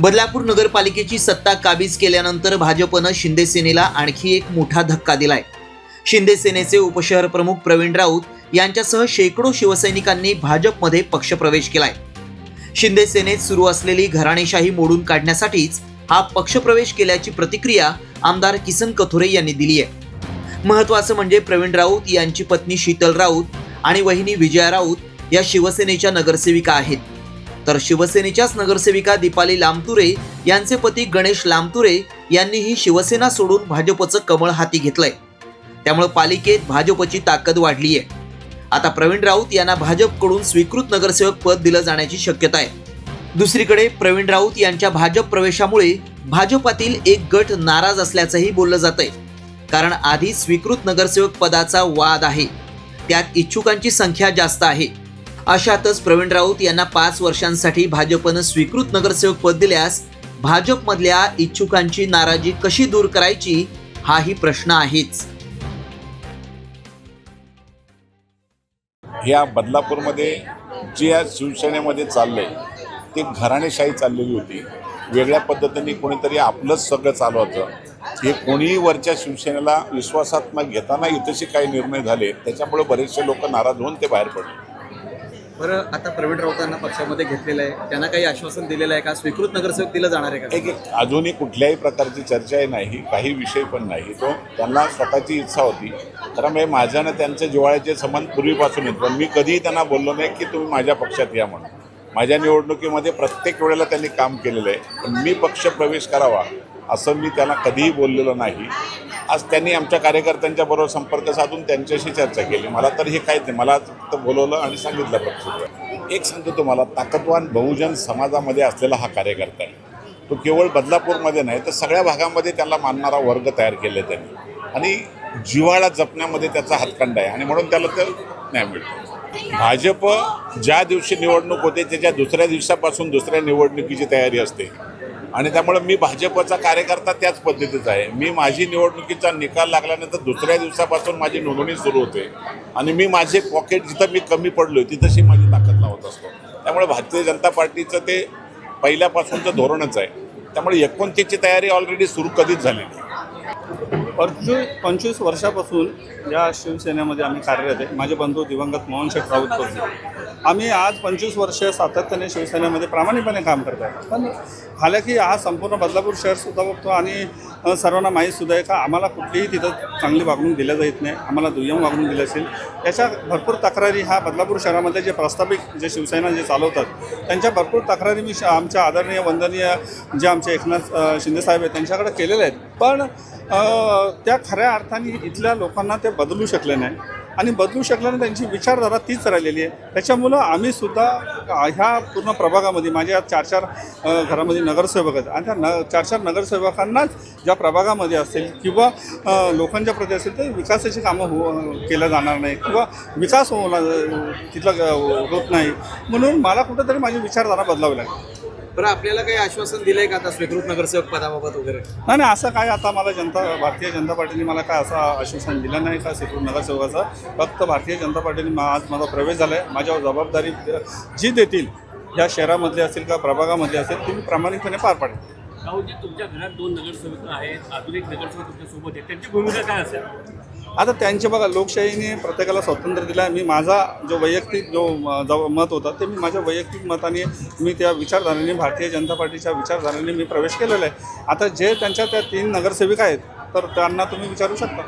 बदलापूर नगरपालिकेची सत्ता काबीज केल्यानंतर भाजपनं शिंदे सेनेला आणखी एक मोठा धक्का दिलाय. शिंदे सेनेचे उपशहर प्रमुख प्रवीण राऊत यांच्यासह शेकडो शिवसैनिकांनी भाजपमध्ये पक्षप्रवेश केलाय. शिंदे सेनेत सुरू असलेली घराणेशाही मोडून काढण्यासाठीच हा पक्षप्रवेश केल्याची प्रतिक्रिया आमदार किसन कथोरे यांनी दिली आहे. महत्वाचं म्हणजे प्रवीण राऊत यांची पत्नी शीतल राऊत आणि वहिनी विजया राऊत या शिवसेनेच्या नगरसेविका आहेत. तर शिवसेनेच्याच नगरसेविका दीपाली लामतुरे यांचे पती गणेश लामतुरे यांनीही शिवसेना सोडून भाजपचं कमळ हाती घेतलंय. त्यामुळे पालिकेत भाजपची ताकद वाढली आहे आता प्रवीण राऊत यांना भाजपकडून स्वीकृत नगरसेवक पद दिलं जाण्याची शक्यता आहे. दुसरीकडे प्रवीण राऊत यांच्या भाजप प्रवेशामुळे भाजपातील एक गट नाराज असल्याचंही बोललं जातंय. कारण आधी स्वीकृत नगरसेवक पदाचा वाद आहे. त्यात इच्छुकांची संख्या जास्त आहे. अशातच प्रवीण राऊत यांना पाच वर्षांसाठी भाजपनं स्वीकृत नगरसेवक पद दिल्यास भाजपमधल्या इच्छुकांची नाराजी कशी दूर करायची हाही प्रश्न आहेच. या बदलापूरमध्ये जे आज शिवसेनेमध्ये चाललंय ते घराणेशाही चाललेली होती. वेगळ्या पद्धतीने कोणीतरी आपलंच सगळं चालवतं हे कोणीही वरच्या शिवसेनेला विश्वासात न घेताना इथेशी काही निर्णय झाले त्याच्यामुळे बरेचसे लोक नाराज होऊन ते बाहेर पडले. बरं आता प्रवीण राऊतांना पक्षामध्ये घेतलेलं आहे. त्यांना काही आश्वासन दिलेलं आहे का? स्वीकृत नगरसेवक दिलं जाणार आहे का? अजूनही कुठल्याही प्रकारची चर्चाही नाही काही विषय पण नाही. तो त्यांना स्वतःची इच्छा होती. कारण म्हणजे माझ्यानं त्यांच्या जिव्हाळ्याचे संबंध पूर्वीपासून येत पण मी कधीही त्यांना बोललो नाही की तुम्ही माझ्या पक्षात या म्हणून. माझ्या निवडणुकीमध्ये प्रत्येक वेळेला त्यांनी काम केलेलं आहे. पण मी पक्ष प्रवेश करावा असं मी त्यांना कधीही बोललेलो नाही. आज त्यांनी आमच्या कार्यकर्त्यांच्या बरोबर संपर्क साधून त्यांच्याशी चर्चा केली. मला तर हे काहीच नाही. मला फक्त बोलवलं आणि सांगितलं पक्ष एक सांगतो तुम्हाला ताकदवान बहुजन समाजामध्ये असलेला हा कार्यकर्ता आहे. तो केवळ बदलापूरमध्ये नाही तर सगळ्या भागामध्ये त्याला मानणारा वर्ग तयार केले त्यांनी. आणि जिव्हाळा जपण्यामध्ये त्याचा हातखंड आहे. आणि म्हणून त्याला ते न्याय मिळतो. भाजप ज्या दिवशी निवडणूक होते त्याच्या दुसऱ्या दिवसापासून दुसऱ्या निवडणुकीची तयारी असते आणि त्यामुळे मी भाजपचा कार्यकर्ता त्याच पद्धतीचा आहे. मी माझी निवडणुकीचा निकाल लागल्यानंतर दुसऱ्या दिवसापासून माझी नोंदणी सुरू होते. आणि मी माझे पॉकेट जिथं मी कमी पडलो तिथंशी माझी ताकद लावत असतो. त्यामुळे भारतीय जनता पार्टीचं ते पहिल्यापासूनचं धोरणच आहे. त्यामुळे एकोणतीसची तयारी ऑलरेडी सुरू कधीच झालेली आहे. पंचवीस पंचवीस वर्षापासून या शिवसेनेमध्ये आम्ही कार्यरत आहे. माझे बंधू दिवंगत मोहन शेठ राऊत होते आम्ही आज पंचवीस वर्ष सातत्याने शिवसेनेमध्ये प्रामाणिकपणे काम करत आहे. पण हालाकी हा संपूर्ण बदलापूर शहरसुद्धा बघतो आणि सर्वांना सर्वांना माहीतसुद्धा आहे का आम्हाला कुठलीही तिथं चांगली वागणूक दिल्या जात नाही. आम्हाला दुय्यम वागणूक दिली असेल. याच्या भरपूर तक्रारी ह्या बदलापूर शहरामध्ये जे प्रस्थापित जे शिवसेना जे चालवतात त्यांच्या भरपूर तक्रारी मी श- आमच्या आदरणीय वंदनीय जे आमचे एकनाथ शिंदेसाहेब आहेत त्यांच्याकडे केलेल्या आहेत. पण त्या खऱ्या अर्थाने इथल्या लोकांना ते बदलू शकले नाही. आणि बदलू शकल्याने त्यांची विचारधारा तीच राहिलेली आहे. त्याच्यामुळं आम्ही सुद्धा ह्या पूर्ण प्रभागामध्ये माझ्या चार चार घरामध्ये नगरसेवक आहेत. आणि त्या न चार चार नगरसेवकांनाच ज्या प्रभागामध्ये असेल किंवा लोकांच्या प्रती असेल तर विकासाची कामं हो केल्या जाणार नाही किंवा विकास हो तिथला होत नाही. म्हणून मला कुठंतरी माझी विचारधारा बदलावी लागेल. बरं आपल्याला काही आश्वासन दिलंय का आता स्वीकृत नगरसेवक पदाबाबत वगैरे? नाही नाही असं काय आता मला जनता भारतीय जनता पार्टीने मला काय असं आश्वासन दिलं नाही का सेक्युर नगरसेवकाचं? फक्त भारतीय जनता पार्टीने मा- आज माझा प्रवेश झाला आहे माझ्यावर जबाबदारी जी देतील या शहरामधले असेल का प्रभागामधले असेल ती मी प्रामाणिकपणे पार पाडेल राहुलजी तुमच्या घरात दोन नगरसेवक आहेत एक नगरसेवक तुमच्यासोबत आहे त्यांची भूमिका काय असेल? आता त्यांचे बघा लोकशाहीने प्रत्येकाला स्वातंत्र्य दिलं आहे. मी माझा जो वैयक्तिक जो अ, जो मत होता ते मी माझ्या वैयक्तिक मताने मी त्या विचारधारेने भारतीय जनता पार्टीच्या विचारधारेने मी प्रवेश केलेला आहे. आता जे त्यांच्या त्या तीन नगरसेविका आहेत तर त्यांना तुम्ही विचारू शकता?